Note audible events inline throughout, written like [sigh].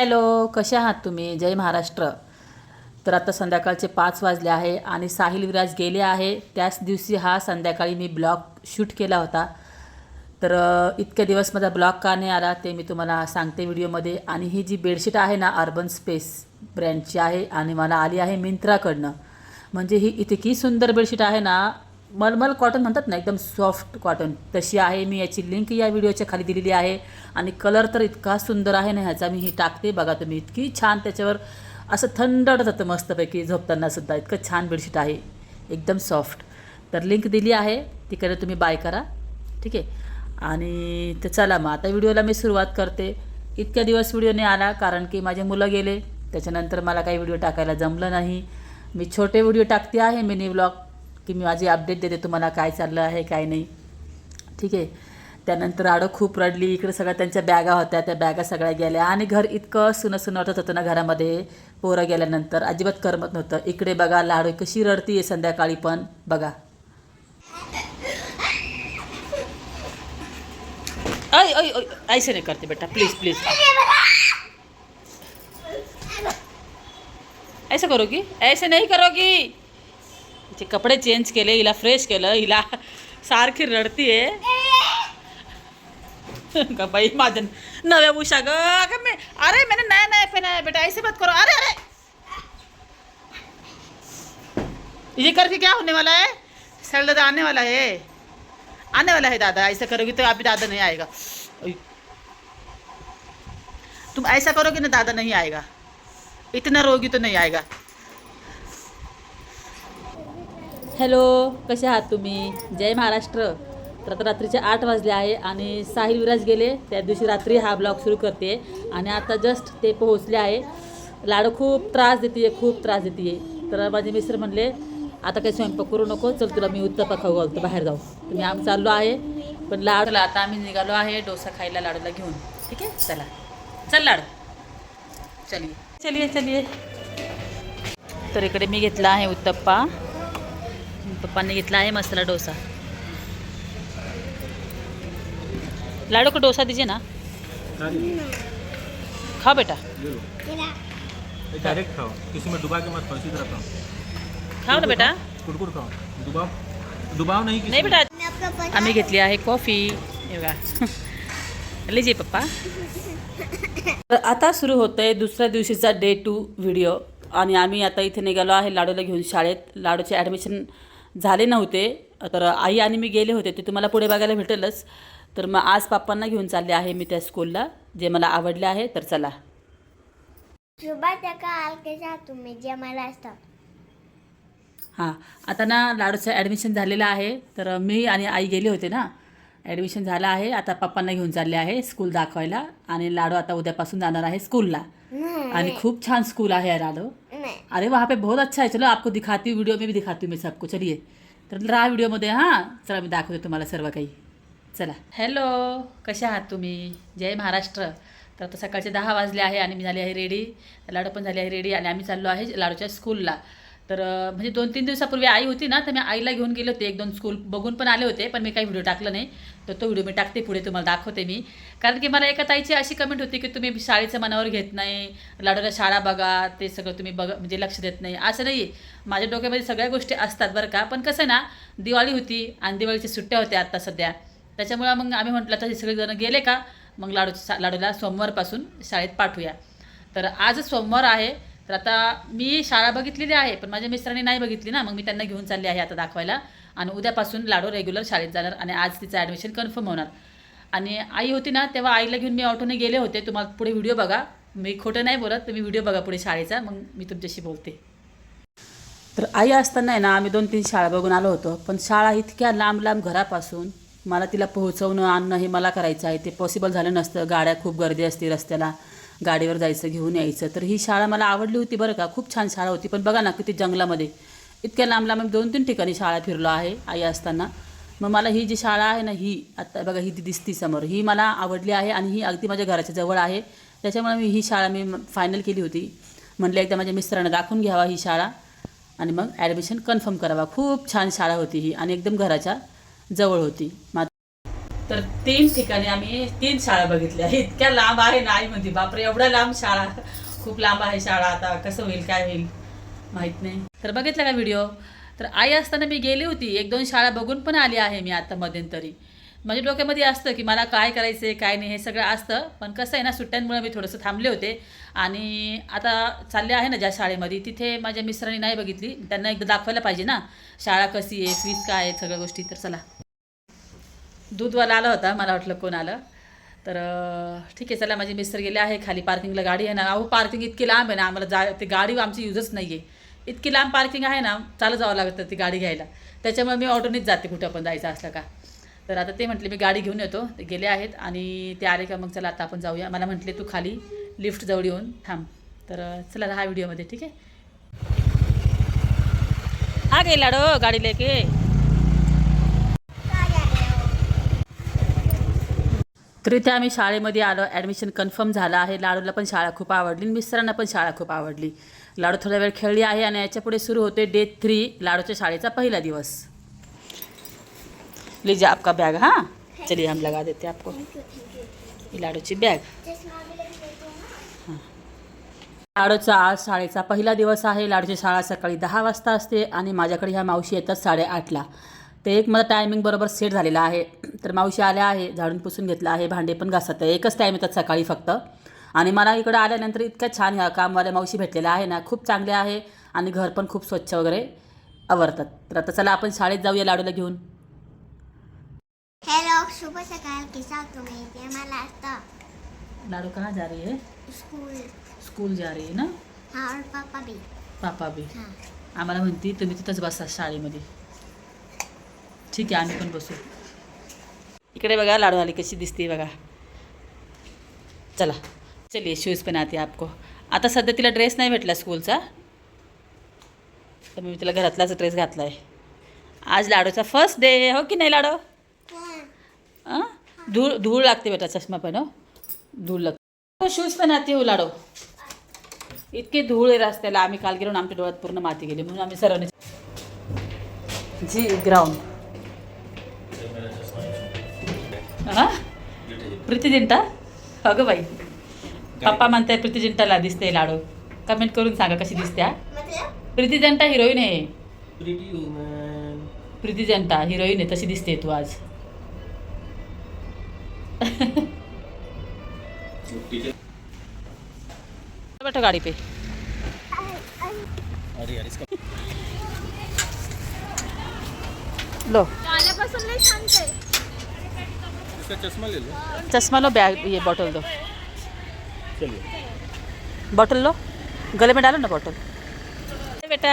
Hello कसे आहात तुम्ही? जय महाराष्ट्र. तर आता संध्याकाळचे पाच वाजले आहे आणि साहिल विराज गेले आहे. त्याच दिवशी हा संध्याकाळी मी ब्लॉग शूट केला होता. तर इतके दिवस माझा ब्लॉग का नाही आला ते मी तुम्हाला सांगते व्हिडिओमध्ये. आणि ही जी बेडशीट आहे ना अर्बन स्पेस ब्रँडची आहे आणि मला आली आहे मिंत्राकडनं. म्हणजे ही इतकी सुंदर बेडशीट आहे ना मलमल कॉटन म्हणतात ना एकदम सॉफ्ट कॉटन तशी आहे मी याची लिंक या व्हिडिओच्या खाली दिलेली आहे. आणि कलर तर इतका सुंदर आहे ना ह्याचा मी ही टाकते. बघा तुम्ही इतकी छान त्याच्यावर असं थंड जातं मस्तपैकी झोपतानासुद्धा इतकं छान बेडशीट आहे. एकदम सॉफ्ट तर लिंक दिली आहे तिकडे तुम्ही बाय करा. ठीक आहे? आणि तर चला मग आता व्हिडिओला मी सुरुवात करते. इतक्या दिवस व्हिडिओ नाही आला कारण की माझे मुलं गेले. त्याच्यानंतर मला काही व्हिडिओ टाकायला जमलं नाही. मी छोटे व्हिडिओ टाकते आहे मिनी ब्लॉग की मी माझी अपडेट देते तुम्हाला काय चाललं आहे काय नाही. ठीक आहे. त्यानंतर आडं खूप रडली. इकडे सगळ्या त्यांच्या बॅगा होत्या. त्या बॅगा सगळ्या गेल्या. आणि घर इतकं सुनं सुनं वाटत होतं ना घरामध्ये. पोरं गेल्यानंतर अजिबात करमत नव्हतं. इकडे बघा लाडू कशी रडती आहे संध्याकाळी पण. बघा. ऐ ऐ ऐसे नाही करते बेटा. प्लीज प्लीज ऐसा करोगी? ऐसे नाही करोगी. तिचे कपडे चेंज केले, हिला फ्रेश केलं, हिला सारखी रडती का बाई उषा अरे मैंने नया नया पहना है बेटा, ऐसे मत करो. अरे अरे. ये करके क्या होने वाला है? सर दादा आने वाला है. आने वाला है दादा, ऐसा करोगी तो अभी दादा नहीं आएगा. तुम ऐसा करोगे ना दादा नहीं आएगा. इतना रोगी तो नहीं आएगा. हॅलो कसे आहात तुम्ही? जय महाराष्ट्र. तर आता रात्रीचे आठ वाजले आहे आणि साहिल विराज गेले. त्या दिवशी रात्री हा ब्लॉग सुरू करते. आणि आता जस्ट ते पोहोचले आहे. लाडू खूप त्रास देते खूप त्रास देते तर माझे मिस्टर म्हणले आता काही स्वयंपाक करू नको. चल तुला मी उत्तप्पा खाऊ घालतो बाहेर जाऊ. तर मी आम्ही चाललो आहे. पण लाडूला आता आम्ही निघालो आहे डोसा खायला लाडूला घेऊन. ठीक आहे? चला. चल लाडू. चलिये चलिए चलिए तर इकडे मी घेतला आहे उत्तप्पा. पप्पांनी घेतला आहे मसाला डोसा. लाडू को डोसा दीजिए ना. खाओ बेटा. डायरेक्ट खाओ. किसी में डुबा के मत खाओ तरह खाओ. खाओ ना बेटा. कुरकुर खाओ. नहीं किसी नाही। बेटा आम्ही घेतली आहे कॉफी. हे बघा. [laughs] लिजिए पप्पा. तर आता सुरू होतं आहे दुसऱ्या दिवशीचा डे टू व्हिडिओ. आणि आम्ही आता इथे निघालो आहे लाडूला घेऊन शाळेत. लाडूचे ॲडमिशन झाले नव्हते. तर आई आणि मी गेले होते. ते तुम्हाला पुढे बघायला भेटेलच. तर मग आज पाप्पांना घेऊन चालले आहे मी त्या स्कूलला जे मला आवडले आहे तर चला. हां आता ना लाडूचं ॲडमिशन झालेलं आहे. तर मी आणि आई गेले होते ना. ॲडमिशन झालं आहे. आता पप्पांना घेऊन चालले आहे स्कूल दाखवायला. आणि लाडू आता उद्यापासून जाणार आहे स्कूलला आणि खूप छान स्कूल आहे लाडू. नाही अरे वहाँ पे बहुत अच्छा है। चलो आपको दिखाती हूँ वीडियो में भी दिखाती हूँ मैं सबको। चलिए तर राहा व्हिडिओमध्ये हां चला मी दाखवते तुम्हाला सर्व काही। चला। हॅलो कसे आहात तुम्ही? जय महाराष्ट्र। तर आता सकाळचे दहा वाजले आहे आणि मी झाली आहे रेडी. लाडू पण झाली आहे रेडी आणि आम्ही चाललो आहे लाडूच्या स्कूलला तर म्हणजे दोन तीन दिवसापूर्वी आई होती ना तर मी आईला घेऊन गेले होते. एक दोन स्कूल बघून पण आले होते पण मी काही व्हिडिओ टाकलं नाही. तर तो व्हिडिओ मी टाकते पुढे तुम्हाला दाखवते मी. कारण की मला एका ताईची अशी कमेंट होती की तुम्ही शाळेचं मनावर घेत नाही लाडूला शाळा बघा ते सगळं तुम्ही बघ म्हणजे लक्ष देत नाही. असं नाही आहे माझ्या डोक्यामध्ये सगळ्या गोष्टी असतात बरं का. पण कसं आहे ना दिवाळी होती आणि दिवाळीच्या सुट्ट्या होत्या आत्ता सध्या. त्याच्यामुळं मग आम्ही म्हटलं तर सगळेजण गेले का? मग लाडूच्या लाडूला सोमवारपासून शाळेत पाठवूया. तर आज सोमवार आहे. तर आता मी शाळा बघितलेली आहे पण माझ्या मिस्टरांनी नाही बघितली ना मग मी त्यांना घेऊन चालली आहे आता दाखवायला. आणि उद्यापासून लाडू रेग्युलर शाळेत जाणार आणि आज तिचं ॲडमिशन कन्फर्म होणार. आणि आई होती ना तेव्हा आईला घेऊन मी ऑटोने गेले होते. तुम्हाला पुढे व्हिडिओ बघा. मी खोटं नाही बोलत तुम्ही व्हिडिओ बघा पुढे शाळेचा. मग मी तुमच्याशी बोलते. तर आई असताना आहे ना आम्ही दोन तीन शाळा बघून आलो होतो. पण शाळा इतक्या लांब लांब घरापासून मला तिला पोहोचवणं आणणं हे मला करायचं आहे. ते पॉसिबल झालं नसतं. गाड्या खूप गर्दी असते रस्त्याला. गाडीवर जायचं घेऊन यायचं. तर ही शाळा मला आवडली होती बरं का. खूप छान शाळा होती. पण बघा ना किती जंगलामध्ये. इतक्या लांब लांब दोन तीन ठिकाणी शाळा फिरलो आहे आई असताना. मग मला ही जी शाळा आहे ना ही आत्ता बघा ही ती दिसती समोर. ही मला आवडली आहे आणि ही अगदी माझ्या घराच्या जवळ आहे. त्याच्यामुळे मी ही शाळा मी फायनल केली होती. म्हटलं एकदा माझ्या मिस्टरांना दाखवून घ्यावा ही शाळा. आणि मग ॲडमिशन कन्फर्म करावा. खूप छान शाळा होती ही आणि एकदम घराच्या जवळ होती. मात्र तर तीन ठिकाणी आम्ही तीन शाळा बघितल्या. इतक्या लांब आहे ना आई म्हणते बापरे एवढ्या लांब शाळा. खूप लांब आहे शाळा आता कसं होईल काय होईल माहीत नाही. तर बघितलं का व्हिडिओ तर आई असताना मी गेली होती. एक दोन शाळा बघून पण आली आहे मी आता मध्यंतरी माझ्या डोक्यामध्ये असतं की मला काय करायचं आहे काय नाही हे सगळं असतं. पण कसं आहे ना सुट्ट्यांमुळे मी थोडंसं थांबले होते. आणि आता चालले आहे ना ज्या शाळेमध्ये तिथे माझ्या मिस्टरांनी नाही बघितली. त्यांना एकदा दाखवायला पाहिजे ना शाळा कशी आहे फीस काय आहे सगळ्या गोष्टी. तर चला. दूधवाला आला होता मला वाटलं कोण आलं. तर ठीक आहे चला माझे मिस्टर गेले आहे खाली पार्किंगला गाडी आहे ना. अहो पार्किंग इतकी लांब आहे ना आम्हाला जा ते गाडी आमची यूजच नाही आहे इतकी लांब पार्किंग आहे ना चालत जावं लागतं ती गाडी घ्यायला. त्याच्यामुळे मी ऑटोनेच जाते कुठं पण जायचं असलं का. तर आता ते म्हटले मी गाडी घेऊन येतो. ते गेले आहेत आणि ते आले का मग चला आता आपण जाऊया. मला म्हटले तू खाली लिफ्ट जवळ येऊन थांब. तर चला हा व्हिडिओमध्ये ठीक आहे. हा गे लाडो गाडी लेके तर इथे आम्ही शाळेमध्ये आलो. ॲडमिशन कन्फर्म झालं आहे. लाडूला पण शाळा खूप आवडली आणि मिस्टरांना पण शाळा खूप आवडली. लाडू थोडा वेळ खेळली आहे आणि याच्यापुढे सुरू होते डे थ्री लाडूच्या शाळेचा पहिला दिवस. लीजिए आपका बैग हाँ? चलिए हम लगा देते हैं आपको लाडूची बॅग लाडूचा आज शाळेचा पहिला दिवस आहे. लाडूची शाळा सकाळी दहा वाजता असते आणि माझ्याकडे ह्या मावशी येतात साडेआठला. ते एक मला टायमिंग बरोबर सेट झालेला आहे. तर मावशी आल्या आहे झाडून पुसून घेतलं आहे भांडे पण घासत आहे. एकच टाईम येतात सकाळी फक्त. आणि मला इकडं आल्यानंतर इतक्या छान ह्या कामवाल्या मावशी भेटलेल्या आहे ना खूप चांगले आहे आणि घर पण खूप स्वच्छ वगैरे आवरतात. तर आता चला आपण शाळेत जाऊया लाडूला घेऊन. हेलो शुभ सकाळ. कैसा तुम्हें? जय महाराष्ट्र लाडू कहाँ जा रही है? स्कूल. स्कूल जा रही है ना? हाँ और पापा भी. पापा बी हाँ. आम्हाला म्हणती तुम्ही तिथंच बसा शाळेमध्ये. ठीक आहे आम्ही पण बसू. इकडे बघा लाडू आली कशी दिसते बघा. चला चलिए शूज पहनाते हैं आपको. आता सध्या तिला ड्रेस नाही भेटला स्कूलचा तर मी तिला घरातलाच ड्रेस घातला आहे आज लाडूचा फर्स्ट डे हो की नाही लाडू? हां. धूळ धूळ लागते बेटा चष्मा पण हो. धूळ लागते. शूज पहनाते हो लाडू. इतके धूळ आहे रस्त्याला. आम्ही काल गेलो आमच्या डोळ्यात पूर्ण माती गेली म्हणून आम्ही सर्वांनी जी ग्राउंड हा प्रीती जिंटा अगं बाई पप्पा म्हणताय प्रीती जिंटाला दिसते लाडू कमेंट करून सांगा कशी दिसते प्रीती जंटा हिरोईन आहे प्रिटी प्रीती जंटा हिरोईन आहे तशी दिसते तू आज बैठो गाड़ी पे अरे यार इसका लो आल्यापासून शांत सांगते इसका चश्मा ले लो? चश्मा लो बैग ये बॉटल दो। चलिए। बॉटल लो। गले में डालो ना बॉटल बेटा।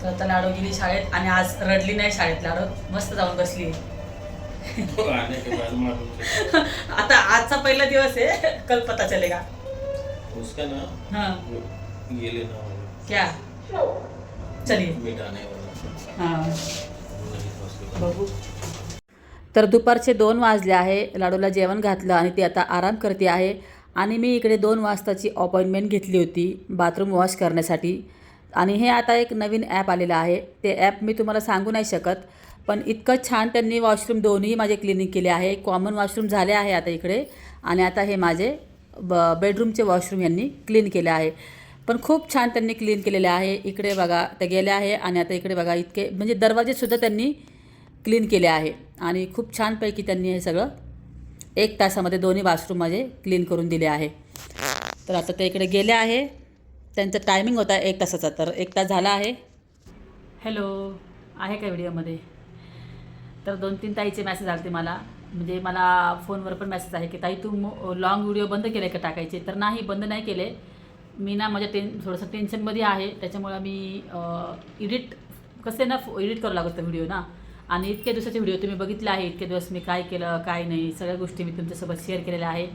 तर आता लाडू गेली शाळेत आणि आज रडली नाही शाळेत. लाडू मस्त जाऊन बसली. आने के बाद मालूम आता आजचा पहिला दिवस आहे. कल पता चलेगा. उसका ना? हाँ. ये लेना होगा क्या? चलिए. हाँ. तर दुपारचे दोन वाजले आहे. लाडूला जेवण घातलं आणि ती आता आराम करते आहे. आणि मी इकडे दोन वाजताची अपॉइंटमेंट घेतली होती बाथरूम वॉश करण्यासाठी. आणि हे आता एक नवीन ॲप आलेलं आहे. ते ॲप मी तुम्हाला सांगू नाही शकत पण इतकं छान त्यांनी वॉशरूम दोन्ही माझे क्लिनिक केले आहे. कॉमन वॉशरूम झाले आहे आता इकडे. आणि आता हे माझे ब बेडरूमचे वॉशरूम यांनी क्लीन केले आहे. पण खूप छान त्यांनी क्लीन केलेले आहे. इकडे बघा ते गेले आहे आणि आता इकडे बघा इतके म्हणजे दरवाजेसुद्धा त्यांनी क्लीन केले आहे. आणि खूप छानपैकी त्यांनी हे सगळं एक तासामध्ये दोन्ही बाथरूम माझे क्लीन करून दिले आहे. तर आता ते इकडे गेले आहे. त्यांचा टायमिंग होता एक तासाचा तर एक तास झाला आहे. हॅलो आहे का व्हिडिओमध्ये तर दोन तीन ताईचे मेसेज आले मला. म्हणजे मला फोनवर पण मेसेज आहे की ताई तू लॉंग व्हिडिओ बंद केले का टाकायचे? तर नाही बंद नाही केले. मी ना माझ्या टेन थोडंसं टेन्शनमध्ये आहे. त्याच्यामुळं मी एडिट कसे ना एडिट करावं लागतं व्हिडिओ ना. आणि इतक्या दिवसाचे व्हिडिओ तुम्ही बघितले आहे इतके दिवस मी काय केलं काय नाही सगळ्या गोष्टी मी तुमच्यासोबत शेअर केलेल्या आहे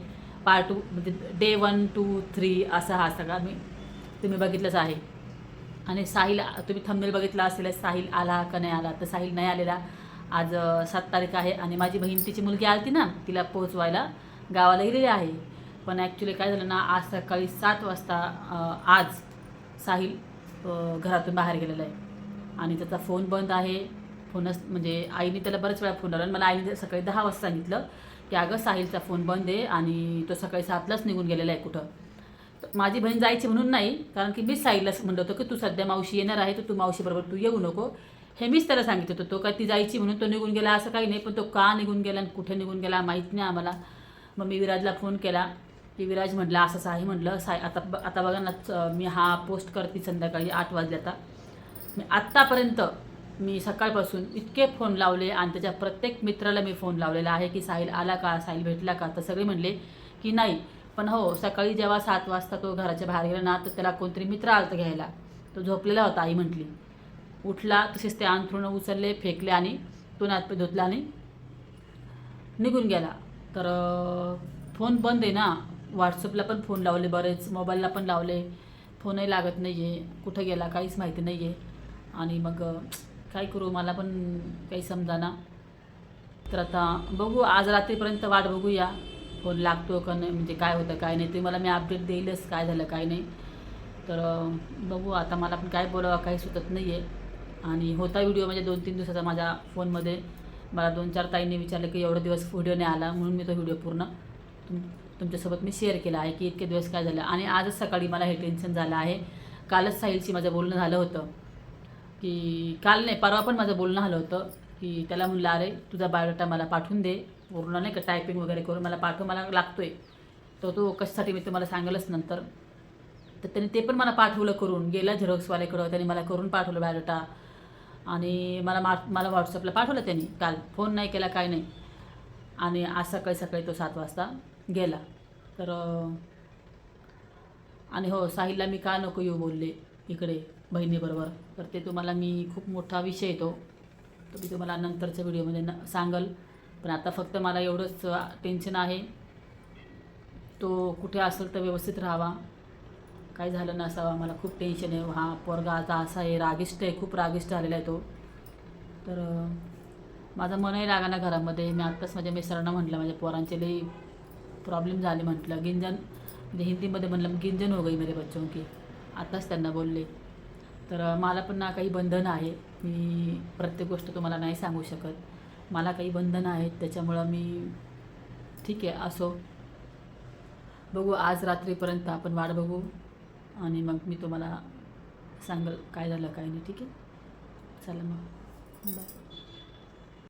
पार्ट टू म्हणजे डे वन टू थ्री असा हा सगळा मी तुम्ही बघितलंच आहे. आणि साहिल तुम्ही थंबनेल बघितला असेल साहिल आला का नाही आला? तर साहिल नाही आलेला. आज सात तारीख आहे आणि माझी बहीण तिची मुलगी आली ना तिला पोहोचवायला गावाला गेलेली आहे. पण ॲक्च्युली काय झालं ना आज सकाळी सात वाजता आज साहिल घरातून बाहेर गेलेला आहे. आणि त्याचा फोन बंद आहे. फोनच म्हणजे आईने त्याला बऱ्याच वेळा फोन लावला आणि मला आईने सकाळी दहा वाजता सांगितलं की अगं साहिलचा फोन बंद आहे आणि तो सकाळी सातलाच निघून गेलेला आहे कुठं? तर माझी बहीण जायची म्हणून नाही कारण की मीच साहिललाच म्हणलं होतं की तू सध्या मावशी येणार आहे तर तू मावशीबरोबर तू येऊ नको. हे मीच त्याला सांगितलं होतं. तो काय ती जायची म्हणून तो निघून गेला असं काही नाही पण तो का निघून गेला आणि कुठे निघून गेला माहीत नाही आम्हाला. मग मी विराजला फोन केला. की विराज म्हटलं असं आहे म्हटलं साय आता ब- आता बघा ना मी हा पोस्ट करते संध्याकाळी आठ वाजले आता. मी आत्तापर्यंत मी सकाळपासून इतके फोन लावले आणि त्याच्या प्रत्येक मित्राला मी फोन लावलेला आहे की साहिल आला का साहिल भेटला का? तर सगळे म्हणले की नाही. पण हो सकाळी जेव्हा सात वाजता तो घराच्या बाहेर गेला ना तर त्याला कोणतरी मित्र आलता घ्यायला. तो झोपलेला होता आई म्हटली. उठला तसेच ते अंथरुणं उचलले फेकले आणि तो नातपे धुतला आणि निघून गेला. तर फोन बंद आहे ना व्हॉट्सअपला पण फोन लावले बरेच मोबाईलला पण लावले. फोनही लागत नाही आहे कुठं गेला काहीच माहिती नाही आहे आणि मग काय करू मला पण काही समजाना. तर आता बघू आज रात्रीपर्यंत वाट बघूया. फोन लागतो का नाही म्हणजे काय होतं काय नाही. ते मला मी अपडेट देईलच काय झालं काय नाही. तर बघू आता मला पण काय बोलावं काही सुचत नाही आहे आणि होता व्हिडिओ म्हणजे दोन तीन दिवसाचा माझ्या फोनमध्ये मला दोन चार ताईंनी विचारलं की एवढे दिवस व्हिडिओ नाही आला म्हणून मी तो व्हिडिओ पूर्ण तुम तुमच्यासोबत मी शेअर केला आहे की इतके दिवस काय झालं. आणि आजच सकाळी मला हे टेन्शन झालं आहे. कालच साहिलशी माझं बोलणं झालं होतं. की काल नाही परवा पण माझं बोलणं झालं होतं की त्याला म्हणलं अरे तुझा बायोडाटा मला पाठवून दे. पूर्ण नाही का टायपिंग वगैरे करून मला पाठव मला लागतो आहे तर तो कशासाठी मी तुम्हाला सांगेलच नंतर. तर त्याने ते पण मला पाठवलं करून. गेला झेरॉक्सवाल्याकडं त्याने मला करून पाठवलं बायोडाटा आणि मला मा मला व्हॉट्सअपला पाठवलं त्यांनी. काल फोन नाही केला काय नाही. आणि आज सकाळी सकाळी तो सात वाजता गेला. तर आणि हो साहिलला मी का नको येऊ बोलले इकडे बहिणीबरोबर. तर ते तुम्हाला मी खूप मोठा विषय येतो तो. मी तुम्हाला नंतरच्या व्हिडिओमध्ये न सांगल. पण आता फक्त मला एवढंच टेन्शन आहे. तो कुठे असेल तर व्यवस्थित राहावा. काय झालं नसावा मला खूप टेन्शन आहे. हा पोरगा आता असा आहे रागिष्ट आहे खूप रागिष्ट झालेला आहे तो. तर माझं मनही लागाना घरामध्ये. मी आत्ताच माझ्या मिसरांना म्हटलं माझ्या पोरांचे लई प्रॉब्लेम झाले म्हटलं. गिंजन म्हणजे हिंदीमध्ये म्हणलं गिंजन हो गई मेरे बच्चों की. आताच त्यांना बोलले. तर मला पण ना काही बंधन आहे. मी प्रत्येक गोष्ट तुम्हाला नाही सांगू शकत. मला काही बंधनं आहेत त्याच्यामुळं मी ठीक आहे असो. बघू आज रात्रीपर्यंत आपण वाट बघू आणि मग मी तुम्हाला सांगल काय झालं काय नाही. ठीक आहे? चला मग. बाय